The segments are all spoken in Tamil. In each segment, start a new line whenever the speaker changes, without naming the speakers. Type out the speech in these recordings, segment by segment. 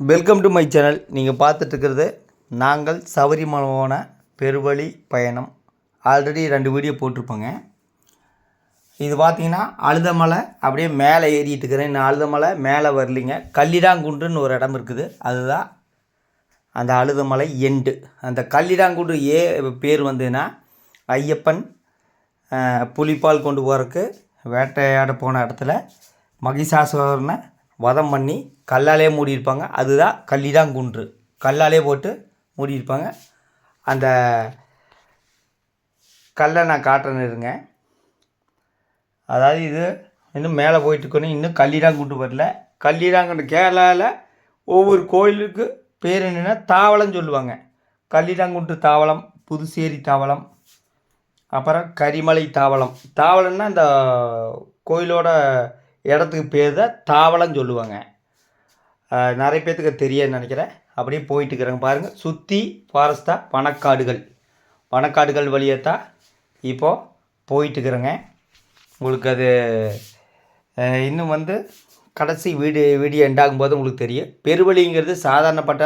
வெல்கம் டு மை சேனல் நீங்கள் பார்த்துட்ருக்கிறது நாங்கள் சபரிமலை போன பெருவழி பயணம். ஆல்ரெடி ரெண்டு வீடியோ போட்டிருப்போங்க. இது பார்த்தீங்கன்னா அழுதமலை அப்படியே மேலே ஏறிட்டு இருக்கிறேன். இன்னும் அழுதமலை மேலே வரலிங்க. கல்லிடாங்குன்றுன்னு ஒரு இடம் இருக்குது. அதுதான் அந்த அழுதமலை எண்டு அந்த கல்லிடாங்குன்று ஏ பேர் வந்துன்னா ஐயப்பன் புலிப்பால் கொண்டு போகிறக்கு வேட்டையாட போன இடத்துல மகிஷாசுரனை வதம் பண்ணி கல்லாலே மூடியிருப்பாங்க. அதுதான் கல்லிடாங்குன்று கல்லாலே போட்டு மூடியிருப்பாங்க. அந்த கல்லை நான் காட்டுறேன்னு இருங்க. அதாவது இது இன்னும் மேலே போயிட்டுருக்கணும். இன்னும் கல்லிடாங்குண்டு வரல கல்லிடாங்குண்டு கேரளாவில் ஒவ்வொரு கோயிலுக்கு பேர் என்னென்னா தாவளம் சொல்லுவாங்க. கல்லிடாங்குண்டு தாவளம் புதுச்சேரி தாவளம் அப்புறம் கரிமலை தாவளம். தாவளம்னா அந்த கோயிலோட இடத்துக்கு பேர் தான் தாவளம் சொல்லுவாங்க நிறைய பேர்த்துக்கு தெரியாதுன்னு நினைக்கிறேன். அப்படியே போயிட்டு இருக்கிறாங்க. பாருங்கள் சுற்றி ஃபாரஸ்ட்டாக பணக்காடுகள் பணக்காடுகள் வழியாக தான் இப்போது போயிட்டுருக்குறேங்க உங்களுக்கு அது இன்னும் வந்து கடைசி வீடு வீடியோ எண்டாகும்போது உங்களுக்கு தெரியும். பெருவழிங்கிறது சாதாரணப்பட்ட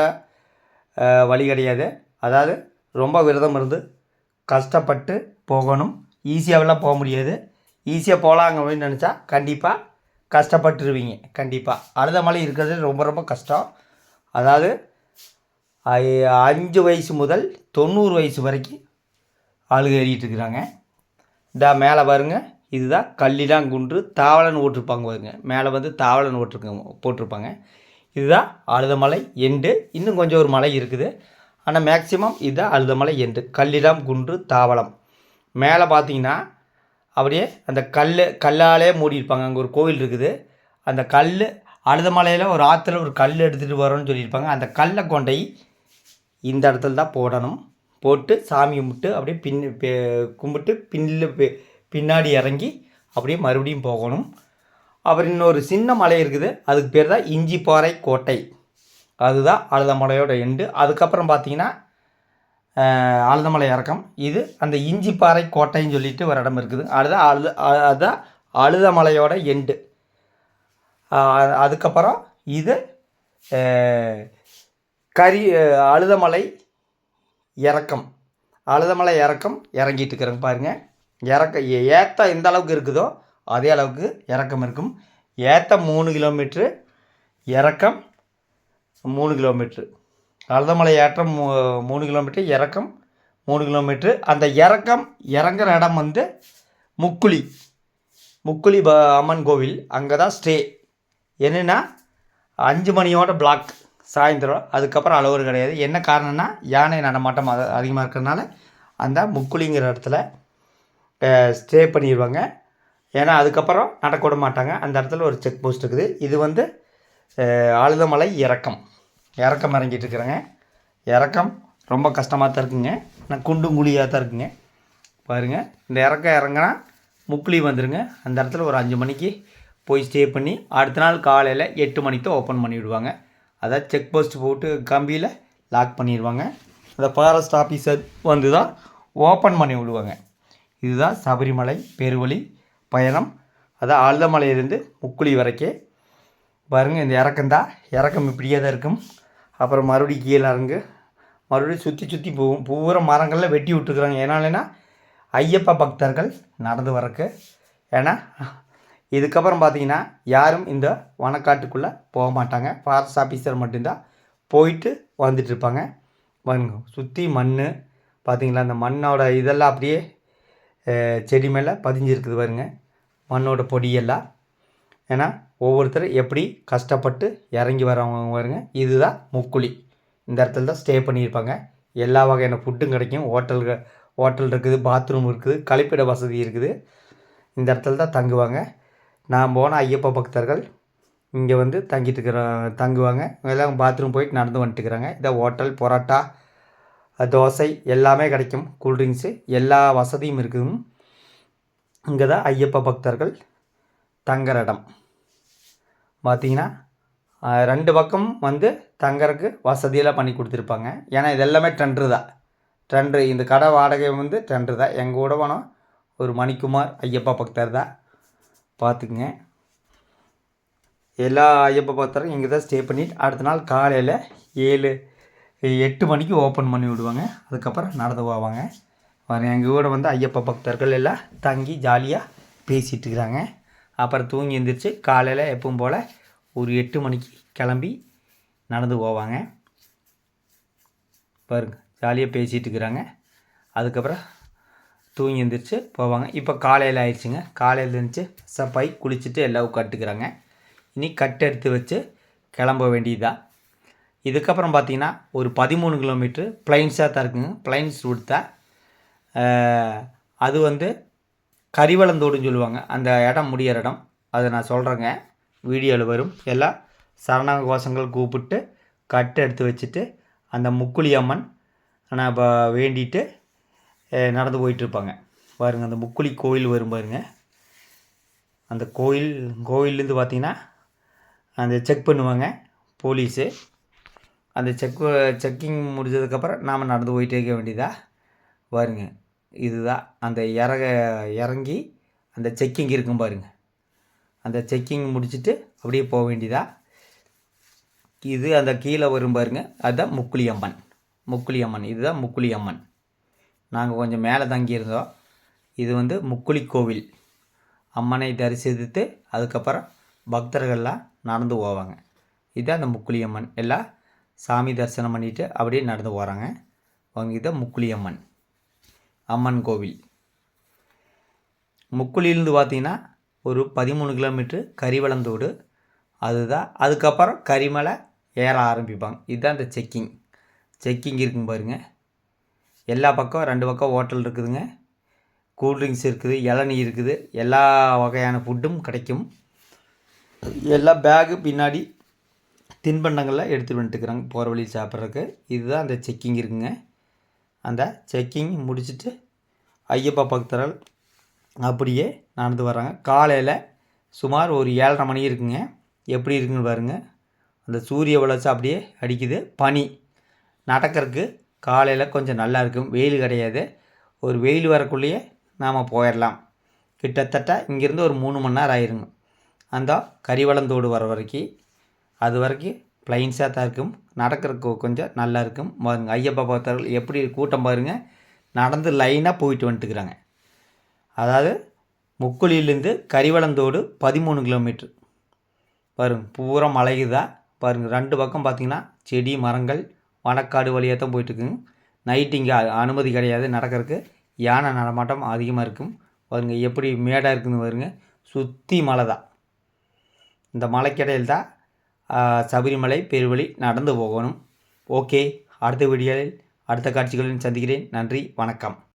வழி கிடையாது. அதாவது ரொம்ப விரதம் இருந்து கஷ்டப்பட்டு போகணும். ஈஸியாகலாம் போக முடியாது. ஈஸியாக போகலாங்க அப்படின்னு நினச்சா கண்டிப்பாக கஷ்டப்பட்டுருவீங்க. கண்டிப்பாக அழுதமலை இருக்கிறது ரொம்ப ரொம்ப கஷ்டம். அதாவது அஞ்சு வயசு முதல் தொண்ணூறு வயசு வரைக்கும் ஆளுக ஏறிட்டு இருக்கிறாங்க இந்த மேலே பாருங்கள் இதுதான் கல்லிடாங்குன்று தாவலன் ஓட்டிருப்பாங்க பாருங்க. மேலே வந்து தாவலன் ஓட்டிருக்க போட்டிருப்பாங்க. இதுதான் அழுதமலை எண்டு இன்னும் கொஞ்சம் ஒரு மலை இருக்குது. ஆனால் மேக்சிமம் இதுதான் அழுதமலை எண்டு கல்லிடம் குன்று தாவளம் மேலே பார்த்தீங்கன்னா அப்படியே அந்த கல் கல்லாலே மூடியிருப்பாங்க. அங்கே ஒரு கோவில் இருக்குது. அந்த கல் அழுதமலையில் ஒரு ஆற்றுல ஒரு கல் எடுத்துகிட்டு வரோன்னு சொல்லியிருப்பாங்க. அந்த கல்லை கொண்டை இந்த இடத்துல தான் போடணும். போட்டு சாமி கும்பிட்டு அப்படியே பின் பே- கும்பிட்டு பின்னில் பின்னாடி இறங்கி அப்படியே மறுபடியும் போகணும். அப்புறம் இன்னொரு சின்ன மலை இருக்குது. அதுக்கு பேர் தான் இஞ்சிப்பாறை கோட்டை. அதுதான் அழுதமலையோட எண்டு அதுக்கப்புறம் பார்த்தீங்கன்னா ஆழ்ந்தமலை அழுதமலை இறக்கம். இது அந்த இஞ்சிப்பாறை கோட்டைன்னு சொல்லிட்டு ஒரு இடம் இருக்குது. அதுதான் அழுத அ- அதுதான் அழுதமலையோட எண்டு அதுக்கப்புறம் இது கரி அழுதமலை இறக்கம். அழுதமலை இறக்கம் இறங்கிட்டு இருக்கிறேங்க பாருங்கள் இறக்க ஏற்ற ஏத்தம் எந்த அளவுக்கு இருக்குதோ அதே அளவுக்கு இறக்கம் இருக்கும். ஏத்தம் மூணு கிலோமீட்ரு இறக்கம் மூணு கிலோமீட்ரு. அழுதமலை ஏற்றம் மூ மூணு கிலோமீட்ரு இறக்கம் மூணு கிலோமீட்ரு அந்த இறக்கம் இறங்குற இடம் வந்து முக்குழி முக்குழி ப அம்மன் கோவில். அங்கே தான் ஸ்டே என்னென்னா அஞ்சு மணியோட பிளாக் சாயந்தரம். அதுக்கப்புறம் அளவு கிடையாது. என்ன காரணம்னா யானை நடமாட்டம் அது அதிகமாக இருக்கிறதுனால அந்த முக்குழிங்கிற இடத்துல ஸ்டே பண்ணிடுவாங்க ஏன்னா அதுக்கப்புறம் நடக்க விட மாட்டாங்க. அந்த இடத்துல ஒரு செக் போஸ்ட் இருக்குது. இது வந்து ஆளுதமலை இறக்கம். இறக்கம் இறங்கிட்டு இருக்கிறேங்க. இறக்கம் ரொம்ப கஷ்டமாக தான் இருக்குங்க. நான் குண்டும் குழியாக தான் இருக்குங்க. பாருங்கள் இந்த இறக்கம் இறங்கினா முக்குழி வந்துடுங்க அந்த இடத்துல ஒரு அஞ்சு மணிக்கு போய் ஸ்டே பண்ணி அடுத்த நாள் காலையில் எட்டு மணிக்கு தான் ஓப்பன் பண்ணி விடுவாங்க. அதாவது செக் போஸ்ட் போட்டு கம்பியில் லாக் பண்ணிடுவாங்க அந்த ஃபாரஸ்ட் ஆஃபீஸர் வந்து தான் ஓப்பன் பண்ணி விடுவாங்க. இதுதான் சபரிமலை பெருவழி பயணம். அதான் ஆழ்தமலையிலேருந்து முக்குழி வரைக்கும் பாருங்கள் இந்த இறக்கம் தான் இறக்கம் இப்படியே தான் இருக்கும். அப்புறம் மறுபடியும் கீழே இறங்கு. மறுபடியும் சுற்றி சுற்றி போகும் பூரா மரங்களில் வெட்டி விட்டுருக்குறாங்க ஏன்னாலனா ஐயப்ப பக்தர்கள் நடந்து வரக்கு. ஏன்னா இதுக்கப்புறம் பார்த்தீங்கன்னா யாரும் இந்த வனக்காட்டுக்குள்ளே போக மாட்டாங்க. ஃபாரஸ்ட் ஆஃபீஸர் மட்டும்தான் போயிட்டு வந்துட்டுருப்பாங்க சுற்றி மண் பார்த்தீங்களா அந்த மண்ணோட இதெல்லாம் அப்படியே செடி மேலே பதிஞ்சிருக்குது பாருங்கள் மண்ணோட பொடியெல்லாம். ஏன்னா ஒவ்வொருத்தர் எப்படி கஷ்டப்பட்டு இறங்கி வரவங்க வருங்க இதுதான் முக்குழி இந்த இடத்துல தான் ஸ்டே பண்ணியிருப்பாங்க. எல்லா வகையான ஃபுட்டும் கிடைக்கும். ஹோட்டல்கள் ஹோட்டல் இருக்குது பாத்ரூம் இருக்குது கழிப்பிட வசதி இருக்குது. இந்த இடத்துல தான் தங்குவாங்க. நான் போன ஐயப்ப பக்தர்கள் இங்கே வந்து தங்கிட்டு இருக்கிற தங்குவாங்க. எல்லாம் பாத்ரூம் போயிட்டு நடந்து வந்துட்டுருக்குறாங்க இதை இந்த ஹோட்டல் பரோட்டா தோசை எல்லாமே கிடைக்கும். கூல்ட்ரிங்க்ஸு எல்லா வசதியும் இருக்குது. இங்கே தான் ஐயப்ப பக்தர்கள் தங்குற இடம். பார்த்தீங்கன்னா ரெண்டு பக்கம் வந்து தங்கறதுக்கு வசதியெல்லாம் பண்ணி கொடுத்துருப்பாங்க. ஏன்னா இது எல்லாமே டெண்டரு தான். ட்ரெண்ட்ரு இந்த கடை வாடகை வந்து டெண்டரு தான். எங்கள் கூட போனோம் ஒரு மணிக்குமார் ஐயப்பா பக்தர் தான். பார்த்துக்குங்க எல்லா ஐயப்பா பக்தரும் இங்கே தான் ஸ்டே பண்ணிவிட்டு அடுத்த நாள் காலையில் ஏழு எட்டு மணிக்கு ஓப்பன் பண்ணி விடுவாங்க. அதுக்கப்புறம் நடந்து போவாங்க. எங்கள் கூட வந்து ஐயப்பா பக்தர்கள் எல்லாம் தங்கி ஜாலியாக பேசிகிட்டு இருக்கிறாங்க அப்புறம் தூங்கி எழுந்திரிச்சு காலையில் எப்பவும் போல் ஒரு எட்டு மணிக்கு கிளம்பி நடந்து போவாங்க. பாருங்க ஜாலியாக பேசிகிட்டு இருக்கிறாங்க. அதுக்கப்புறம் தூங்கி எழுந்திரிச்சு போவாங்க. இப்போ காலையில் ஆயிடுச்சுங்க. காலையில் இருந்துச்சு சப்பாய் குளிச்சுட்டு எல்லாம் கட்டுக்கிறாங்க இனி கட் எடுத்து வச்சு கிளம்ப வேண்டியதுதான். இதுக்கப்புறம் பார்த்தீங்கன்னா ஒரு பதிமூணு கிலோமீட்ரு பிளைன்ஸாக தான் இருக்குங்க. பிளைன்ஸ் ரூட் தான் அது வந்து கரிவளந்தோடுன்னு சொல்லுவாங்க. அந்த இடம் முடிகிற இடம். அதை நான் சொல்கிறேங்க வீடியோவில் வரும். எல்லாம் சரணாங்க கோஷங்கள் கூப்பிட்டு கட்டு எடுத்து வச்சுட்டு அந்த முக்குளி அம்மன் நான் இப்போ வேண்டிட்டு நடந்து போயிட்டுருப்பாங்க பாருங்கள் அந்த முக்குளி கோயில் வரும் பாருங்க. அந்த கோயில் கோயிலேருந்து பார்த்திங்கன்னா அந்த செக் பண்ணுவாங்க போலீஸு. அந்த செக் செக்கிங் முடிஞ்சதுக்கப்புறம் நாம் நடந்து போயிட்டே இருக்க வேண்டியதாக பாருங்க. இதுதான் அந்த இறக இறங்கி அந்த செக்கிங் இருக்கும் பாருங்க. அந்த செக்கிங் முடிச்சுட்டு அப்படியே போக வேண்டியதா? இது அந்த கீழே வரும் பாருங்க. அதுதான் முக்குளி அம்மன். முக்குளி அம்மன். இதுதான் முக்குளி அம்மன். நாங்கள் கொஞ்சம் மேலே தங்கியிருந்தோம் இது வந்து முக்குளி கோவில். அம்மனை தரிசித்து அதுக்கப்புறம் பக்தர்கள்லாம் நடந்து போவாங்க. இதுதான் அந்த முக்குளி அம்மன். எல்லாம் சாமி தரிசனம் பண்ணிவிட்டு அப்படியே நடந்து போகிறாங்க அவங்க இதுதான் முக்குளி அம்மன். அம்மன் கோவில். முக்குளியிலேருந்து பார்த்தீங்கன்னா ஒரு பதிமூணு கிலோமீட்ரு கரிவளந்தோடு அதுதான் அதுக்கப்புறம் கரிமலை ஏற ஆரம்பிப்பாங்க. இதுதான் இந்த செக்கிங். செக்கிங் இருக்குங்க பாருங்க. எல்லா பக்கம் ரெண்டு பக்கம் ஹோட்டல் இருக்குதுங்க. கூல்ட்ரிங்க்ஸ் இருக்குது இளநீ இருக்குது. எல்லா வகையான ஃபுட்டும் கிடைக்கும். எல்லா பேகு பின்னாடி தின்பண்டங்கள்லாம் எடுத்துகிட்டு வந்துட்டுருக்குறாங்க. போகிற வழியில் சாப்பிட்றதுக்கு. இதுதான் அந்த செக்கிங் இருக்குங்க. அந்த செக்கிங் முடிச்சுட்டு ஐயப்பா பக்தர்கள் அப்படியே நடந்து வர்றாங்க. காலையில் சுமார் ஒரு ஏழரை மணி இருக்குங்க. எப்படி இருக்குன்னு பாருங்க. அந்த சூரிய வளர்ச்சி அப்படியே அடிக்குது. பனி நடக்கிறதுக்கு காலையில் கொஞ்சம் நல்லா இருக்கும். வெயில் கிடையாது. ஒரு வெயில் வரக்குள்ளேயே நாம் போயிடலாம் கிட்டத்தட்ட இங்கேருந்து ஒரு மூணு மணி நேரம் ஆயிருங்க. அந்த கரிவளந்தோடு வர வரைக்கும் அது வரைக்கும் ப்ளைன்ஸாக தான் இருக்கும். நடக்கிறதுக்கு கொஞ்சம் நல்லா இருக்கும். பாருங்க ஐயப்பா பக்தர்கள் எப்படி கூட்டம் பாருங்க நடந்து லைனாக போயிட்டு வந்துட்டுக்கிறாங்க அதாவது முக்குழியிலேருந்து கரிவளந்தோடு பதிமூணு கிலோமீட்ரு பாருங்க பூரா தான் பாருங்கள் ரெண்டு பக்கம் பார்த்திங்கன்னா செடி மரங்கள் வனக்காடு வழியாக தான் போயிட்டுருக்குங்க. நைட்டு இங்கே அனுமதி கிடையாது நடக்கிறதுக்கு யானை நடமாட்டம் அதிகமாக இருக்கும். பாருங்கள் எப்படி மேடாக இருக்குதுன்னு பாருங்கள் சுற்றி மலை தான் இந்த மலைக்கடையில் தான் சபரிமலை பெருவழி நடந்து போகணும். ஓகே அடுத்த வீடியோவில் அடுத்த காட்சிகளில் சந்திக்கிறேன். நன்றி வணக்கம்.